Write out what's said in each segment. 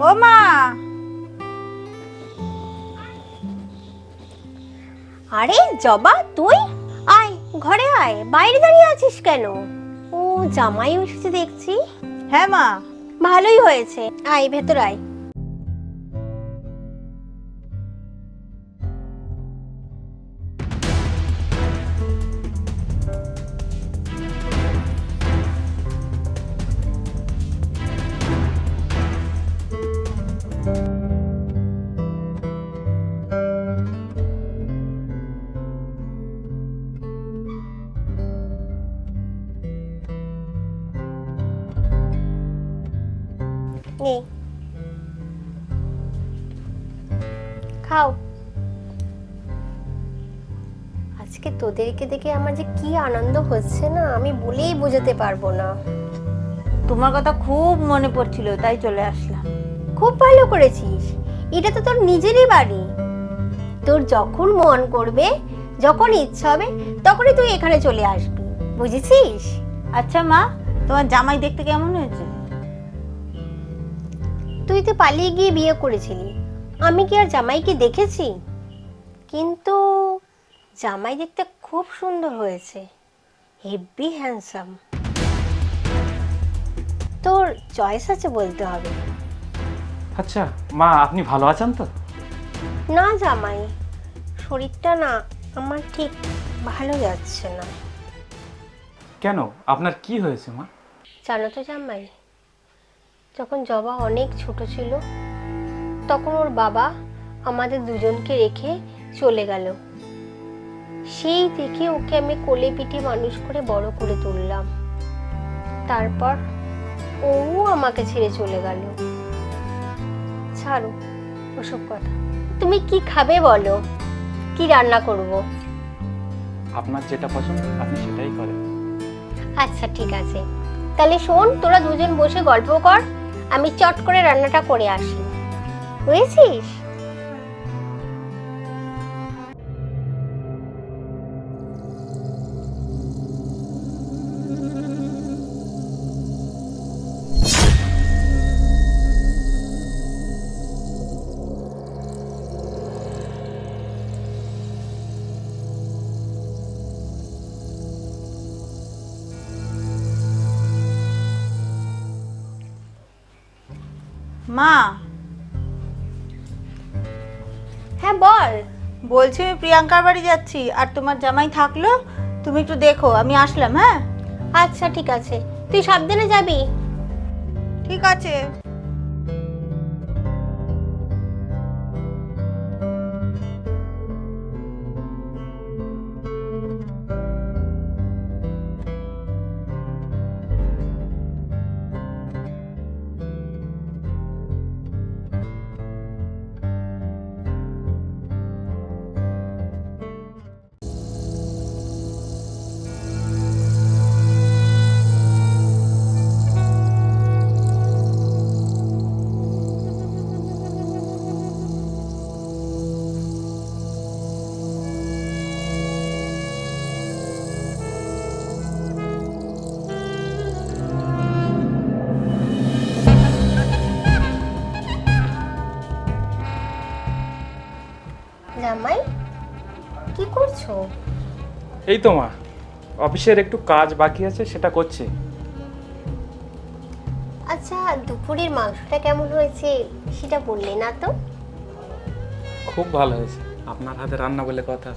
মা। আরে জবা তুই? আয় ঘরে আয়। বাইরে দাঁড়িয়ে আছিস কেন? ও জামাই এসেছে দেখছি। হ্যাঁ মা। ভালোই হয়েছে। আয় ভেতর আয়। নে। খাও। আজকে তোদেরকে দেখে আমার যে কি আনন্দ হচ্ছে না আমি বলেই বোঝাতে পারব না। তোমার কথা খুব মনে পড়ছিল তাই চলে আসলাম। খুব ভালো করেছিস। এটা তো তোর নিজেরই বাড়ি। তোর যখন মন করবে যখন ইচ্ছা হবে তখনই তুই এখানে চলে আসবি। বুঝেছিস? আচ্ছা মা তোমার জামাই দেখতে কেমন হয়েছে? তুই তো পালিয়ে গিয়ে বিয়ে করেছিলি। আমি কি আর জামাইকে দেখেছি? কিন্তু জামাই দেখতে খুব সুন্দর হয়েছে। হেভি হ্যান্ডসাম তোর চয়েস আছে বলতে হবে। আচ্ছা মা আপনি ভালো আছেন তো? না জামাই শরীরটা না আমার ঠিক ভালো যাচ্ছে না। কেন? আপনার কি হয়েছে মা? জানো তো জামাই যখন জবা অনেক ছোট ছিল তখন ওর বাবা আমাদের দুজনকে রেখে চলে গেল। সেই থেকে ওকে আমি কোলে পিঠে মানুষ করে বড় করে তুললাম। তারপর ও আমাকে ছেড়ে চলে গেল। ছাড়ো ওসব কথা। তুমি কি খাবে বলো? কি রান্না করব? আপনার যেটা পছন্দ আপনি সেটাই করেন। আচ্ছা ঠিক আছে। তাহলে শোন তোরা দুজন বসে গল্প কর। আমি চট করে রান্নাটা করে আসি। বুঝেছিস? মা। হ্যাঁ বল। বলছি আমি প্রিয়াঙ্কার বাড়ি যাচ্ছি আর তোমার জামাই থাকল? তুমি একটু দেখো আমি আসলাম হ্যাঁ? আচ্ছা ঠিক আছে। তুই সাবধানে যাবি। ঠিক আছে। জামাই কি করছ? এই তো মা অফিসের একটু কাজ বাকি আছে সেটা করছি। আচ্ছা দুপুরের মাংসটা কেমন হয়েছে সেটা বললে না তো? খুব ভালো হয়েছে। আপনার হাতে রান্না বলে কথা।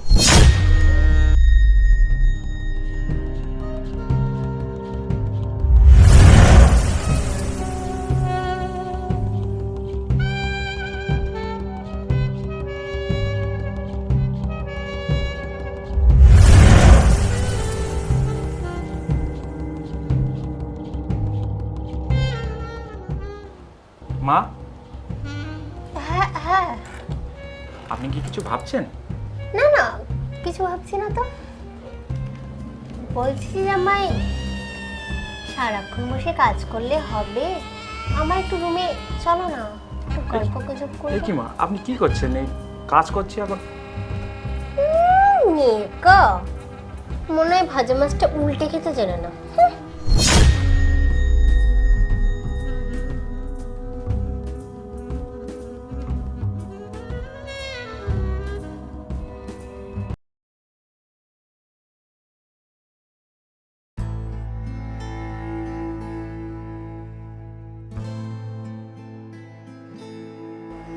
মা? হ্যাঁ হ্যাঁ। আপনি কি কিছু ভাবছেন? না না কিছু ভাবছি না তো। বলছি জামাই সারাক্ষণ বসে কাজ করলে হবে। আমার একটু রুমে চলো না একটু গল্প গুজব এই কি মা আপনি কি করছেন? এই কাজ করছি এখন নেক মনে হয় ভাজা মাছটা উল্টে খেতে জানে না।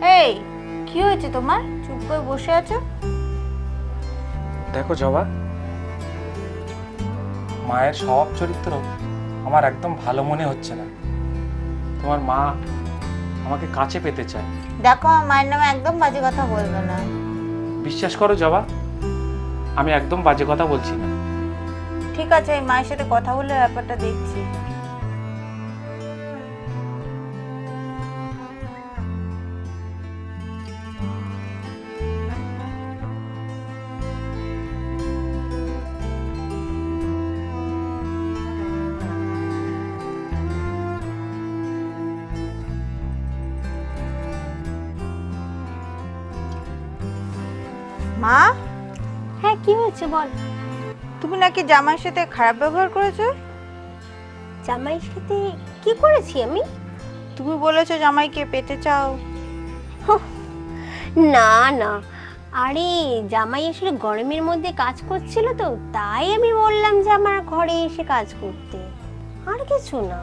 হুঁ। কি হয়েছে তোমার? চুপ করে বসে আছো? দেখো জবা মায়ের স্বভাব চরিত্র আমার একদম ভালো মনে হচ্ছে না। তোমার মা আমাকে কাছে পেতে চায়। দেখো আমার মায়ের নামে একদম বাজে কথা বলবে না। বিশ্বাস করো জবা আমি একদম বাজে কথা বলছি না। ঠিক আছে মায়ের সাথে কথা বলে ব্যাপারটা দেখছি। মা? হ্যাঁ কি হয়েছে বল? তুমি নাকি জামাইয়ের সাথে খারাপ ব্যবহার করেছ? জামাইয়ের সাথে কি করেছি আমি? তুমি বলেছ জামাইকে পেতে চাও। না না। আরে জামাই আসলে গরমের মধ্যে কাজ করছিল তো তাই আমি বললাম যে আমার ঘরে এসে কাজ করতে। আর কিছু না।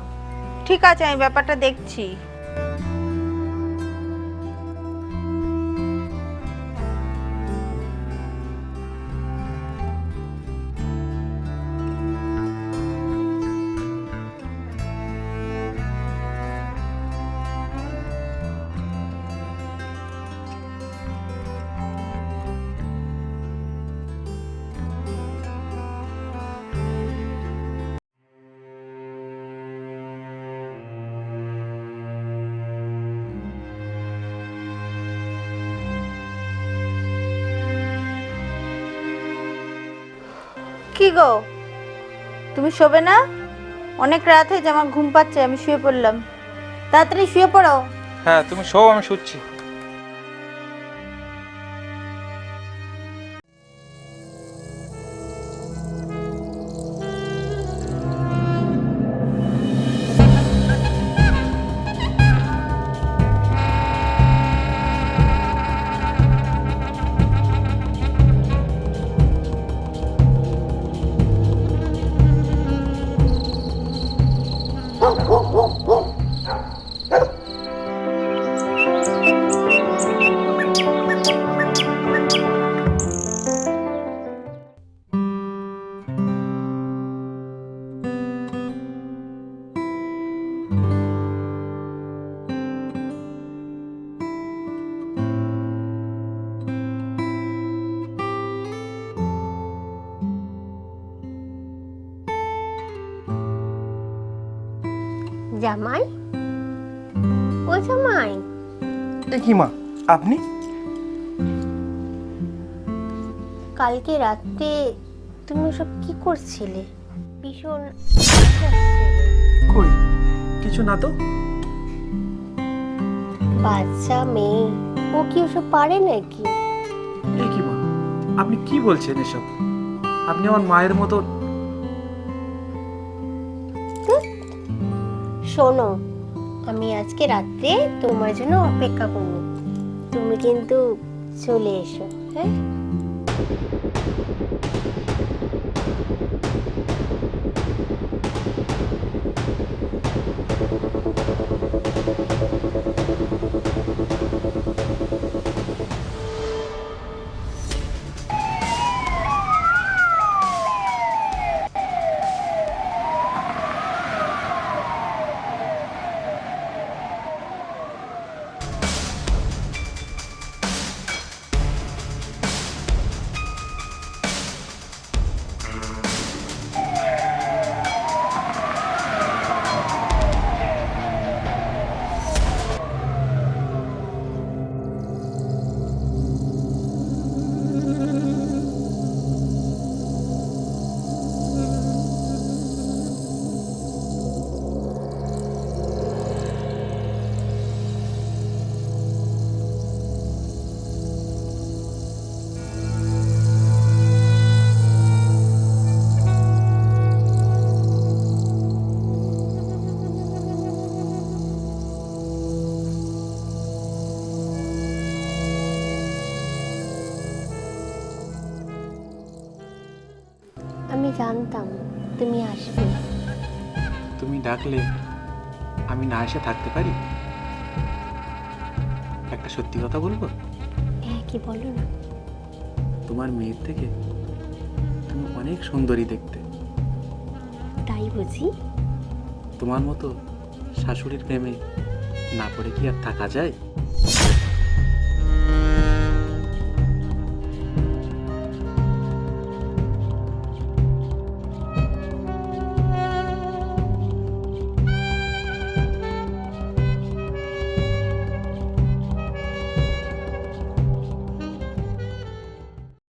ঠিক আছে আমি ব্যাপারটা দেখছি। কি গো? তুমি শোবে না? অনেক রাত হয়েছে আমার ঘুম পাচ্ছে, আমি শুয়ে পড়লাম। তাড়াতাড়ি শুয়ে পড়ো। হ্যাঁ তুমি শোও, আমি শুচ্ছি। Oh, oh. জামাই? ও জামাই। এ কি মা আপনি? কালকে রাত্রে তুমি সব কি করছিলে? ভীষণ কই? কিছু না তো? বাচ্চা মেয়ে ও কি ওসব পারে নাকি? এ কি মা আপনি কি বলছেন এসব? আপনি আমার মায়ের মতো শোনো আমি আজকে রাত্রে তোমার জন্য অপেক্ষা করব। তুমি কিন্তু চলে এসো হ্যাঁ? আমি জানতাম তুমি আসবে। তুমি ডাকলে আমি না এসে থাকতে পারি? একটা সত্যি কথা বলব? হ্যাঁ কি বলো না। তোমার মেয়ের থেকে তুমি অনেক সুন্দরী দেখতে। তাই বুঝি? তোমার মতো শাশুড়ির প্রেমে না পড়ে কি আর থাকা যায়?